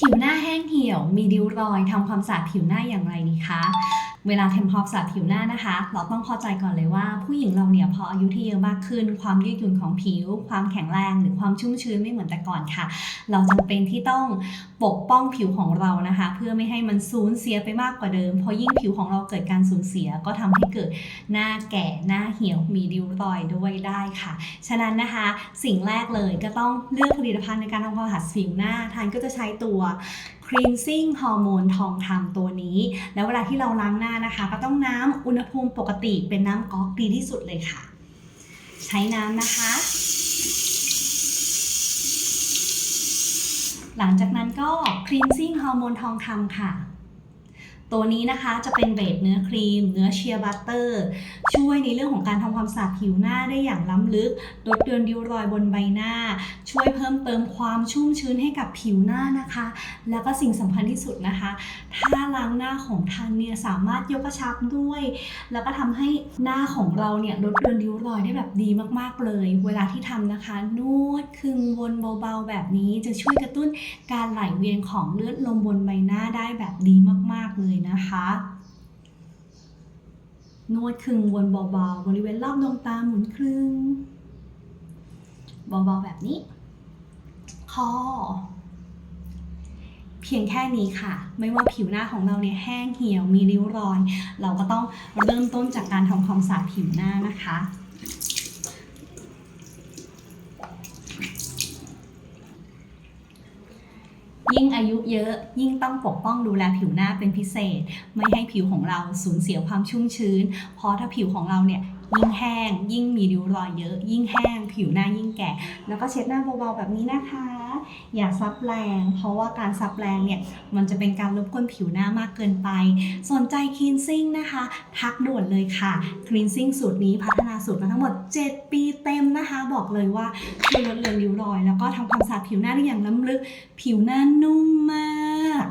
ผิวหน้าแห้งเหี่ยว มีริ้วรอยทำความสะอาดผิวหน้าอย่างไรดีคะ เวลาทำความสะอาดผิวหน้านะคะ เราต้องเข้าใจก่อนเลยว่า ผู้หญิงเราเนี่ยพออายุที่เยอะมากขึ้น ความยืดหยุ่นของผิว ความแข็งแรงหรือความชุ่มชื้นไม่เหมือนแต่ก่อนค่ะ เราจำเป็นที่ต้องปกป้องผิวของเรานะคะ เพื่อไม่ให้มันสูญเสียไปมากกว่าเดิม เพราะยิ่งผิวของเราเกิดการสูญเสียก็ทำให้เกิดหน้าแก่หน้าเหี่ยวมีริ้วรอยด้วยได้ค่ะ ฉะนั้นนะคะสิ่งแรกเลยก็ต้องเลือกผลิตภัณฑ์ในการทำความสะอาดผิวหน้าทานก็จะใช้ตัว cleansing ฮอร์โมนทองคำตัวนี้ แล้วเวลาที่เราล้างหน้านะคะ ก็ต้องน้ำอุณหภูมิปกติเป็นน้ำก๊อกดีที่สุดเลยค่ะ ใช้น้ำนะคะ หลังจากนั้นก็ cleansing ฮอร์โมนทองคำค่ะ ตัวนี้นะคะจะเป็นเบสเนื้อครีม เนื้อเชียร์บัตเตอร์ ช่วยในเรื่องของการทำความสะอาดผิวหน้าได้อย่างล้ำลึกลดเดือนริ้วรอยบนใบหน้า ช่วยเพิ่มเติมความชุ่มชื้นให้กับผิวหน้านะคะ แล้วก็สิ่งสำคัญที่สุดนะคะ ถ้าล้างหน้าของท่านเนี่ยสามารถยกกระชับด้วย แล้วก็ทำให้หน้าของเราเนี่ยลดเดือนริ้วรอยได้แบบดีมากๆเลย เวลาที่ทำนะคะ นวดคึงวนเบาๆแบบนี้จะช่วยกระตุ้นการไหลเวียนของเลือดลมบนใบหน้าได้แบบดีมากๆเลยนะคะ นวดคึงวนเบาๆ บริเวณรอบดวงตาหมุนคลึงเบาๆแบบนี้ คอ เพียงแค่นี้ค่ะ ไม่ว่าผิวหน้าของเราเนี่ยแห้งเหี่ยวมีริ้วรอย เราก็ต้องเริ่มต้นจากการทำความสะอาดผิวหน้านะคะ ยิ่งอายุเยอะยิ่งต้องปกป้องดูแลผิวหน้าเป็นพิเศษ ไม่ให้ผิวของเราสูญเสียความชุ่มชื้น เพราะถ้าผิวของเราเนี่ย ยิ่งแห้ง ยิ่งมีริ้วรอยเยอะ ยิ่งแห้ง ผิวหน้ายิ่งแก่ แล้วก็เช็ดหน้าเบาๆแบบนี้นะคะ อย่าซับแรง เพราะว่าการซับแรงเนี่ยมันจะเป็นการรบกวนผิวหน้ามากเกินไป สนใจ cleansing นะคะ ทักด่วนเลยค่ะ cleansing สูตรนี้พัฒนาสูตรมาทั้งหมด 7 ปีเต็มนะคะ บอกเลยว่าช่วยลดเลือนริ้วรอย แล้วก็ทำความสะอาดผิวหน้าได้อย่างล้ำลึก ผิวหน้านุ่มมาก